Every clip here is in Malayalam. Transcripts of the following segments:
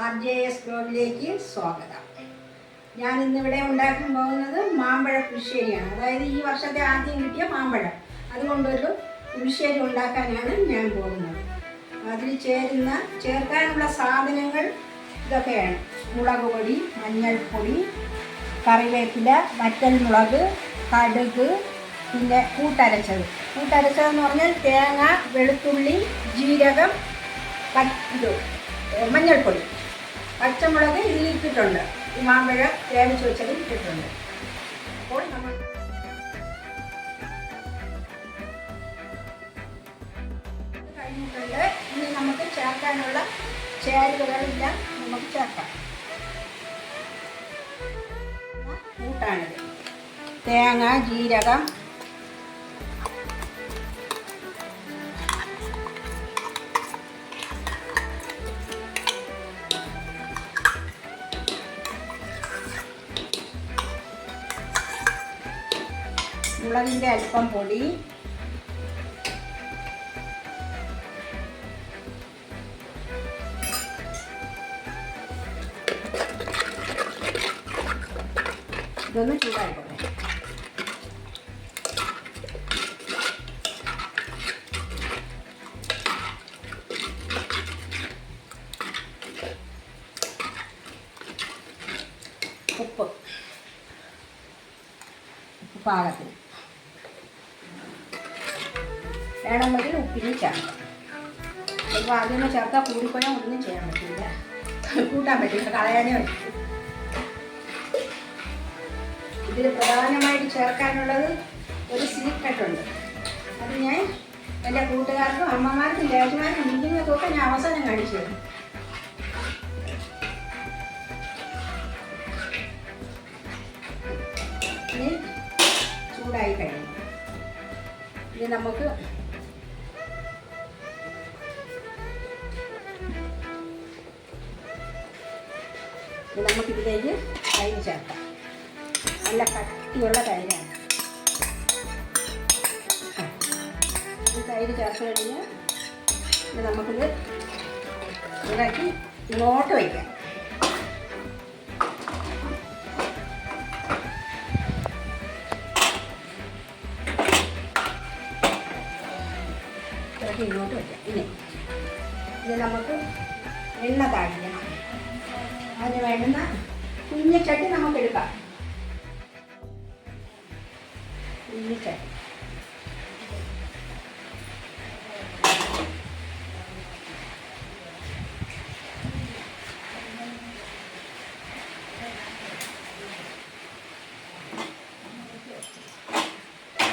ആർ ജെ എസ് ബ്ലോഗിലേക്ക് സ്വാഗതം. ഞാൻ ഇന്നിവിടെ ഉണ്ടാക്കാൻ പോകുന്നത് മാമ്പഴ പുളിശ്ശേരിയാണ്. അതായത് ഈ വർഷത്തെ ആദ്യം കിട്ടിയ മാമ്പഴം. അതുകൊണ്ടൊരു പുളിശ്ശേരി ഉണ്ടാക്കാനാണ് ഞാൻ പോകുന്നത്. അതിൽ ചേരുന്ന ചേർക്കാനുള്ള സാധനങ്ങൾ ഇതൊക്കെയാണ്. മുളക് പൊടി മഞ്ഞൾപ്പൊടി കറിവേപ്പില വറ്റൽ മുളക് കടുക് പിന്നെ കൂട്ടരച്ചത്. കൂട്ടരച്ചതെന്ന് പറഞ്ഞാൽ തേങ്ങ വെളുത്തുള്ളി ജീരകം ഇത് മഞ്ഞൾപ്പൊടി. പച്ചമുളക് ഇതിൽ ഇട്ടിട്ടുണ്ട് ഈ മാമ്പഴ വേവിച്ച് വെച്ചത് ഇട്ടിട്ടുണ്ട്. അപ്പോൾ നമ്മൾ കഴിഞ്ഞിട്ടുണ്ട്. ഇനി നമുക്ക് ചേർക്കാനുള്ള ചേരുവകളെല്ലാം നമുക്ക് ചേർക്കാം. കൂട്ടാണിത്. തേങ്ങ ജീരകം മുളകിൻ്റെ അല്പം പൊടി ഇതൊന്ന് ചൂടായിക്കോട്ടെ ഉപ്പ് ഉപ്പ് പാകത്തിന് വേണമെങ്കിൽ ഉപ്പിന് ചേർക്കാം. ഇപ്പോൾ ആദ്യമേ ചേർത്താൽ കൂടിപ്പോയാൽ ഒന്നും ചെയ്യാൻ പറ്റില്ല കൂട്ടാൻ പറ്റില്ല കളയാനേ പറ്റില്ല ഇതിൽ പ്രധാനമായിട്ട് ചേർക്കാനുള്ളത് ഒരു സീക്രട്ട് ഉണ്ട്. അത് ഞാൻ എന്റെ കൂട്ടുകാർക്കും അമ്മമാർക്കും ചേച്ചിമാർക്കും ഇരിക്കുന്നതൊക്കെ ഞാൻ അവസാനം കാണിച്ചു തരും. ചൂടായി കഴിഞ്ഞു. ഇനി നമുക്ക് നമുക്കിതിലേക്ക് തൈര് ചേർക്കാം. നല്ല കട്ടിയുള്ള തൈരാണ്. ഈ തൈര് ചേർത്ത് കഴിഞ്ഞാൽ നമുക്കിത് ഇതാക്കി ഇങ്ങോട്ട് വയ്ക്കാം. ഇങ്ങോട്ട് വയ്ക്കാം. ഇനി ഇത് നമുക്ക് എണ്ണ താഴിക്കണം അതിന് വേണ്ടുന്ന കുഞ്ഞു ചട്ടി നമുക്ക് എടുക്കാം കുഞ്ഞു ചട്ടി.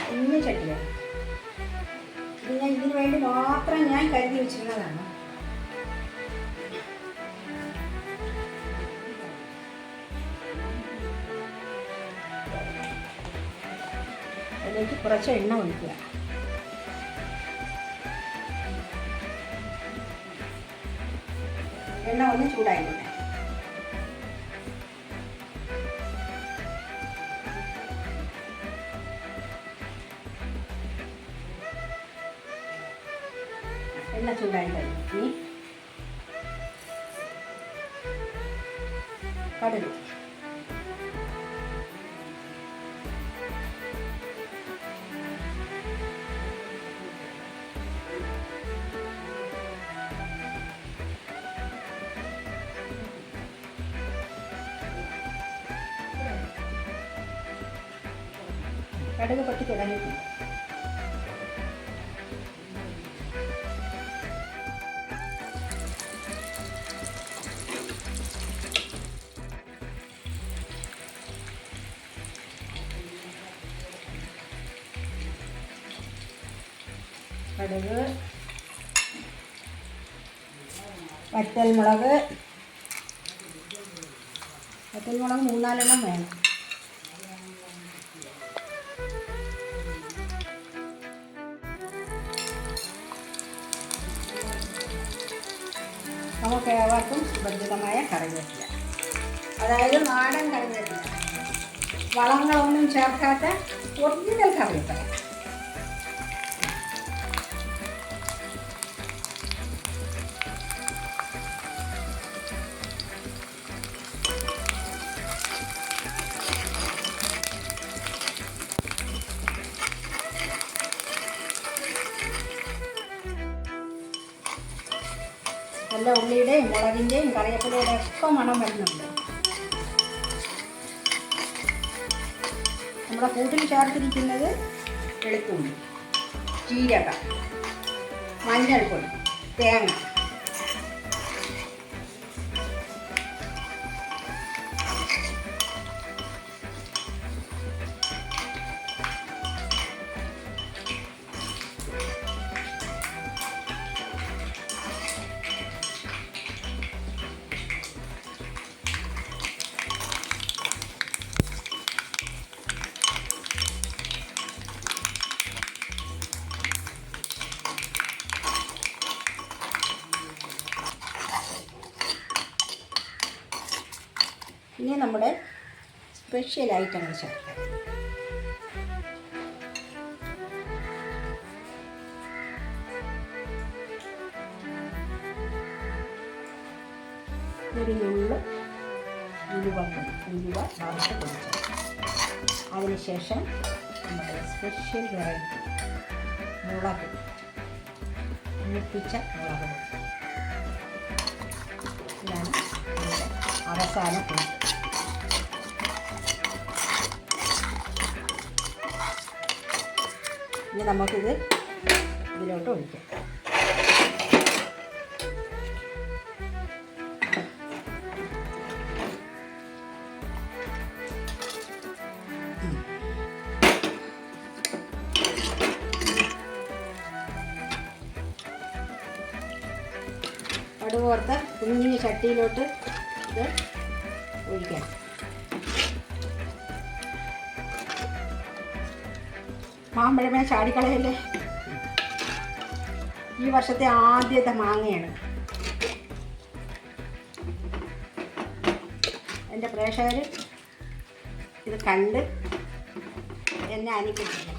കുഞ്ഞ ഞാൻ ഇതിന് വേണ്ടി മാത്രം ഞാൻ കരുതി വെച്ചിരുന്നതാണ്. അതിലേക്ക് കുറച്ച് എണ്ണ ഒഴിക്കുക. എണ്ണ ഒന്ന് ചൂടായിക്കോട്ടെ. എണ്ണ ചൂടായി കഴിഞ്ഞു. കടുക് പൊട്ടി തുടങ്ങിയിട്ടുണ്ട് കടുക് വറ്റൽമുളക് വറ്റൽമുളക് മൂന്നാലെണ്ണം വേണം നമുക്ക് ഏവർക്കും സുപരിചിതമായ കറിവേപ്പില. അതായത് നാടൻ കറിവേപ്പില. വളങ്ങളൊന്നും ചേർക്കാത്ത ഒറിജിനൽ കറിവേപ്പില. നല്ല ഉള്ളിയുടെയും മുളകിന്റെയും കറിവേപ്പിലയുടെ ഒക്കെ മണം വരുന്നുണ്ട്. നമ്മുടെ കൂട്ടിൽ ചേർത്തിരിക്കുന്നത് വെളുത്തുള്ളി ജീരകം മഞ്ഞൾപ്പൊടി തേങ്ങ. നമ്മുടെ സ്പെഷ്യൽ ഐറ്റങ്ങൾ ചേർക്കാം ഒരു നുള്ള് അതിനുശേഷം നമ്മുടെ സ്പെഷ്യൽ വെറൈറ്റി മുളക് മുളപ്പിച്ച മുളക് ഇതാണ് അവസാന ഇനി നമുക്കിത് ഇതിലോട്ട് ഒഴിക്കാം. കടുകോർത്ത് കുഞ്ഞു ചട്ടിയിലോട്ട് ഇത് ഒഴിക്കാം. മാമ്പഴമേ ചാടിക്കളയല്ലേ? ഈ വർഷത്തെ ആദ്യത്തെ മാങ്ങയാണ്. എന്റെ പ്രേക്ഷകർ ഇത് കണ്ട് എന്നെ അനുഗ്രഹിക്കണം.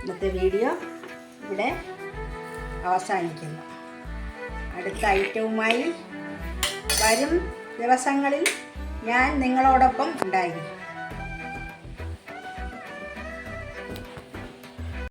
ഇന്നത്തെ വീഡിയോ ഇവിടെ അവസാനിക്കുന്നു. അടുത്ത ഐറ്റവുമായി വരും ദിവസങ്ങളിൽ ഞാൻ നിങ്ങളോടൊപ്പം ഉണ്ടായിരിക്കും.